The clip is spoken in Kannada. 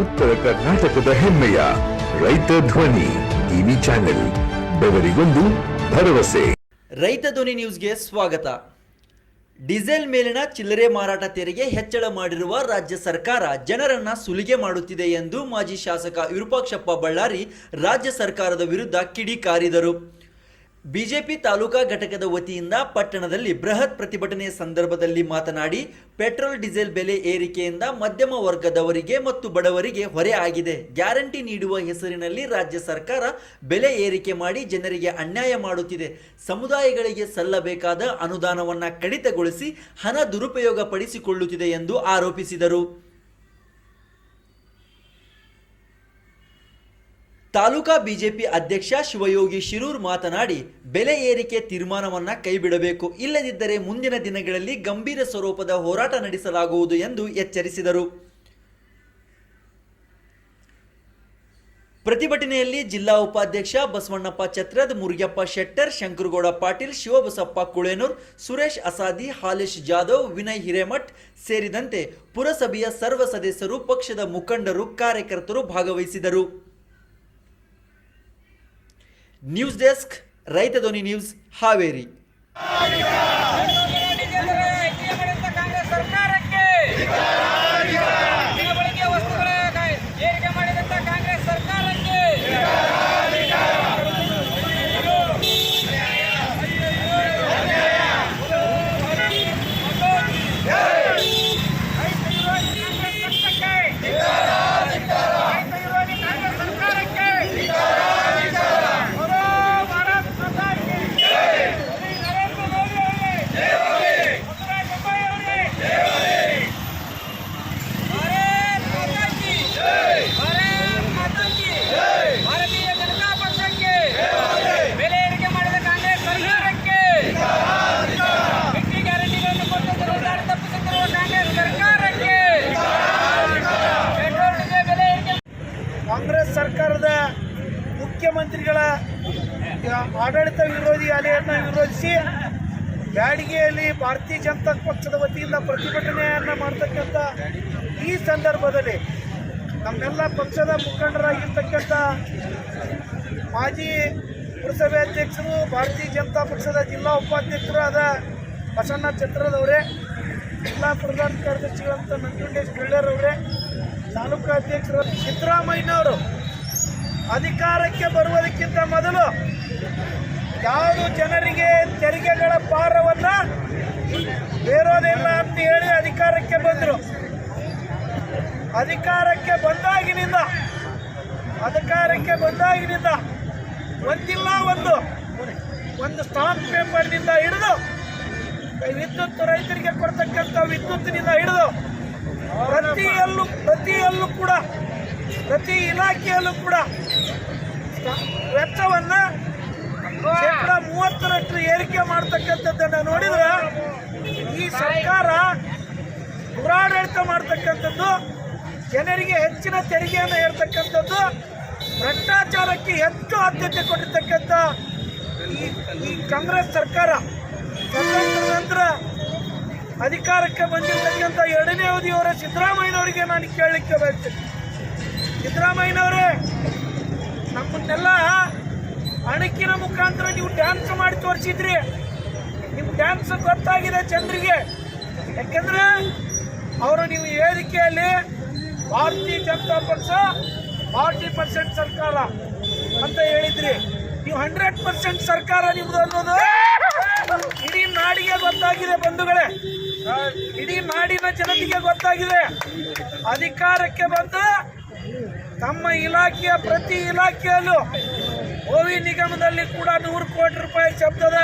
ಉತ್ತರ ಕರ್ನಾಟಕದ ಹೆಮ್ಮೆಯ ರೈತ ಧ್ವನಿ ಟಿವಿ ಚಾನೆಲ್, ಬೆವರಿಗೊಂದು ಭರವಸೆ. ರೈತ ಧ್ವನಿ ನ್ಯೂಸ್ಗೆ ಸ್ವಾಗತ. ಡೀಸೆಲ್ ಮೇಲಿನ ಚಿಲ್ಲರೆ ಮಾರಾಟ ತೆರಿಗೆ ಹೆಚ್ಚಳ ಮಾಡಿರುವ ರಾಜ್ಯ ಸರ್ಕಾರ ಜನರನ್ನ ಸುಲಿಗೆ ಮಾಡುತ್ತಿದೆ ಎಂದು ಮಾಜಿ ಶಾಸಕ ವಿರೂಪಾಕ್ಷಪ್ಪ ಬಳ್ಳಾರಿ ರಾಜ್ಯ ಸರ್ಕಾರದ ವಿರುದ್ಧ ಕಿಡಿಕಾರಿದರು. ಬಿಜೆಪಿ ತಾಲೂಕಾ ಘಟಕದ ವತಿಯಿಂದ ಪಟ್ಟಣದಲ್ಲಿ ಬೃಹತ್ ಪ್ರತಿಭಟನೆ ಸಂದರ್ಭದಲ್ಲಿ ಮಾತನಾಡಿ, ಪೆಟ್ರೋಲ್, ಡೀಸೆಲ್ ಬೆಲೆ ಏರಿಕೆಯಿಂದ ಮಧ್ಯಮ ವರ್ಗದವರಿಗೆ ಮತ್ತು ಬಡವರಿಗೆ ಹೊರೆ ಆಗಿದೆ. ಗ್ಯಾರಂಟಿ ನೀಡುವ ಹೆಸರಿನಲ್ಲಿ ರಾಜ್ಯ ಸರ್ಕಾರ ಬೆಲೆ ಏರಿಕೆ ಮಾಡಿ ಜನರಿಗೆ ಅನ್ಯಾಯ ಮಾಡುತ್ತಿದೆ. ಸಮುದಾಯಗಳಿಗೆ ಸಲ್ಲಬೇಕಾದ ಅನುದಾನವನ್ನು ಕಡಿತಗೊಳಿಸಿ ಹಣ ದುರುಪಯೋಗ ಪಡಿಸಿಕೊಳ್ಳುತ್ತಿದೆ ಎಂದು ಆರೋಪಿಸಿದರು. ತಾಲೂಕಾ ಬಿಜೆಪಿ ಅಧ್ಯಕ್ಷ ಶಿವಯೋಗಿ ಶಿರೂರ್ ಮಾತನಾಡಿ, ಬೆಲೆ ಏರಿಕೆ ತೀರ್ಮಾನವನ್ನ ಕೈಬಿಡಬೇಕು, ಇಲ್ಲದಿದ್ದರೆ ಮುಂದಿನ ದಿನಗಳಲ್ಲಿ ಗಂಭೀರ ಸ್ವರೂಪದ ಹೋರಾಟ ನಡೆಸಲಾಗುವುದು ಎಂದು ಎಚ್ಚರಿಸಿದರು. ಪ್ರತಿಭಟನೆಯಲ್ಲಿ ಜಿಲ್ಲಾ ಉಪಾಧ್ಯಕ್ಷ ಬಸವಣ್ಣಪ್ಪ ಛತ್ರದ್, ಮುರುಗಪ್ಪ ಶೆಟ್ಟರ್, ಶಂಕರಗೌಡ ಪಾಟೀಲ್, ಶಿವಬಸಪ್ಪ ಕುಳೇನೂರ್, ಸುರೇಶ್ ಅಸಾದಿ, ಹಾಲೇಶ್ ಜಾಧವ್, ವಿನಯ್ ಹಿರೇಮಠ್ ಸೇರಿದಂತೆ ಪುರಸಭೆಯ ಸರ್ವ ಸದಸ್ಯರು ಪಕ್ಷದ ಮುಖಂಡರು, ಕಾರ್ಯಕರ್ತರು ಭಾಗವಹಿಸಿದರು. ನ್ಯೂಸ್ ಡೆಸ್ಕ್ ರೈತ ಧ್ವನಿ ನ್ಯೂಸ್ ಹಾವೇರಿ. ಆಡಳಿತ ವಿರೋಧಿ ಅಲೆಯನ್ನು ವಿರೋಧಿಸಿ ಬ್ಯಾಡಿಗೆಯಲ್ಲಿ ಭಾರತೀಯ ಜನತಾ ಪಕ್ಷದ ವತಿಯಿಂದ ಪ್ರತಿಭಟನೆಯನ್ನು ಮಾಡ್ತಕ್ಕಂಥ ಈ ಸಂದರ್ಭದಲ್ಲಿ ನಮ್ಮೆಲ್ಲ ಪಕ್ಷದ ಮುಖಂಡರಾಗಿರ್ತಕ್ಕಂಥ ಮಾಜಿ ಪುರಸಭೆ ಅಧ್ಯಕ್ಷರು, ಭಾರತೀಯ ಜನತಾ ಪಕ್ಷದ ಜಿಲ್ಲಾ ಉಪಾಧ್ಯಕ್ಷರು ಆದ ಬಸಣ್ಣ ಛತ್ರದವರೇ ಜಿಲ್ಲಾ ಪ್ರಧಾನ ಕಾರ್ಯದರ್ಶಿಗಳಂತ ನಂಜುಂಡೇಶ್ ಬೆಳ್ಳರವರೇ ತಾಲೂಕು ಅಧ್ಯಕ್ಷರು ಸಿದ್ದರಾಮಯ್ಯನವರು ಅಧಿಕಾರಕ್ಕೆ ಬರುವುದಕ್ಕಿಂತ ಮೊದಲು ಯಾವುದು ಜನರಿಗೆ ತೆರಿಗೆಗಳ ಭಾರವನ್ನ ಬೇರೋದಿಲ್ಲ ಅಂತ ಹೇಳಿ ಅಧಿಕಾರಕ್ಕೆ ಬಂದರು. ಅಧಿಕಾರಕ್ಕೆ ಬಂದಾಗಿನಿಂದ ಅಧಿಕಾರಕ್ಕೆ ಬಂದಾಗಿನಿಂದ ಒಂದಿಲ್ಲ, ಒಂದು ಒಂದು ಸ್ಟಾಂಪ್ ಪೇಪರ್ನಿಂದ ಹಿಡಿದು ವಿದ್ಯುತ್ ರೈತರಿಗೆ ಕೊಡ್ತಕ್ಕಂಥ ವಿದ್ಯುತ್ತಿನಿಂದ ಹಿಡಿದು ಪ್ರತಿಯಲ್ಲೂ ಪ್ರತಿಯಲ್ಲೂ ಕೂಡ, ಪ್ರತಿ ಇಲಾಖೆಯಲ್ಲೂ ಕೂಡ ವೆಚ್ಚವನ್ನ ಶೇಕಡ ಮೂವತ್ತರಷ್ಟು ಏರಿಕೆ ಮಾಡ್ತಕ್ಕಂಥದ್ದನ್ನು ನೋಡಿದ್ರೆ ಈ ಸರ್ಕಾರ ದುರಾಡಳಿತ ಮಾಡ್ತಕ್ಕಂಥದ್ದು, ಜನರಿಗೆ ಹೆಚ್ಚಿನ ತೆರಿಗೆಯನ್ನು ಹೇಳ್ತಕ್ಕಂಥದ್ದು, ಭ್ರಷ್ಟಾಚಾರಕ್ಕೆ ಹೆಚ್ಚು ಆದ್ಯತೆ ಕೊಟ್ಟಿರ್ತಕ್ಕಂಥ ಈ ಕಾಂಗ್ರೆಸ್ ಸರ್ಕಾರ. ನಂತರ ಅಧಿಕಾರಕ್ಕೆ ಬಂದಿರತಕ್ಕಂಥ ಎರಡನೇ ಅವಧಿಯವರ ಸಿದ್ದರಾಮಯ್ಯನವರಿಗೆ ನಾನು ಕೇಳಲಿಕ್ಕೆ ಬಯಸ್ತೇನೆ. ಸಿದ್ದರಾಮಯ್ಯನವರೇ, ನಮ್ಮನ್ನೆಲ್ಲ ಅಣಕಿನ ಮುಖಾಂತರ ನೀವು ಡ್ಯಾನ್ಸ್ ಮಾಡಿ ತೋರಿಸಿದ್ರಿ. ನಿಮ್ಮ ಡ್ಯಾನ್ಸ್ ಗೊತ್ತಾಗಿದೆ ಜನರಿಗೆ ಯಾಕಂದ್ರೆ ಅವರು ನೀವು ಏರಿಕೆಯಲ್ಲಿ ಭಾರತೀಯ ಜನತಾ ಪಕ್ಷ, ಫಾರ್ಟಿ ಪರ್ಸೆಂಟ್ ಸರ್ಕಾರ ಅಂತ ಹೇಳಿದ್ರಿ. ನೀವು ಹಂಡ್ರೆಡ್ ಪರ್ಸೆಂಟ್ ಸರ್ಕಾರ ನಿಮ್ದು ಅನ್ನೋದು ಇಡೀ ನಾಡಿಗೆ ಗೊತ್ತಾಗಿದೆ ಬಂಧುಗಳೇ. ಇಡೀ ನಾಡಿನ ಜನತೆಗೆ ಗೊತ್ತಾಗಿದೆ. ಅಧಿಕಾರಕ್ಕೆ ಬಂದು ತಮ್ಮ ಇಲಾಖೆಯ ಪ್ರತಿ ಇಲಾಖೆಯಲ್ಲೂ ಓವಿ ನಿಗಮದಲ್ಲಿ ಕೂಡ ನೂರು ಕೋಟಿ ರೂಪಾಯಿ ಶಬ್ದದ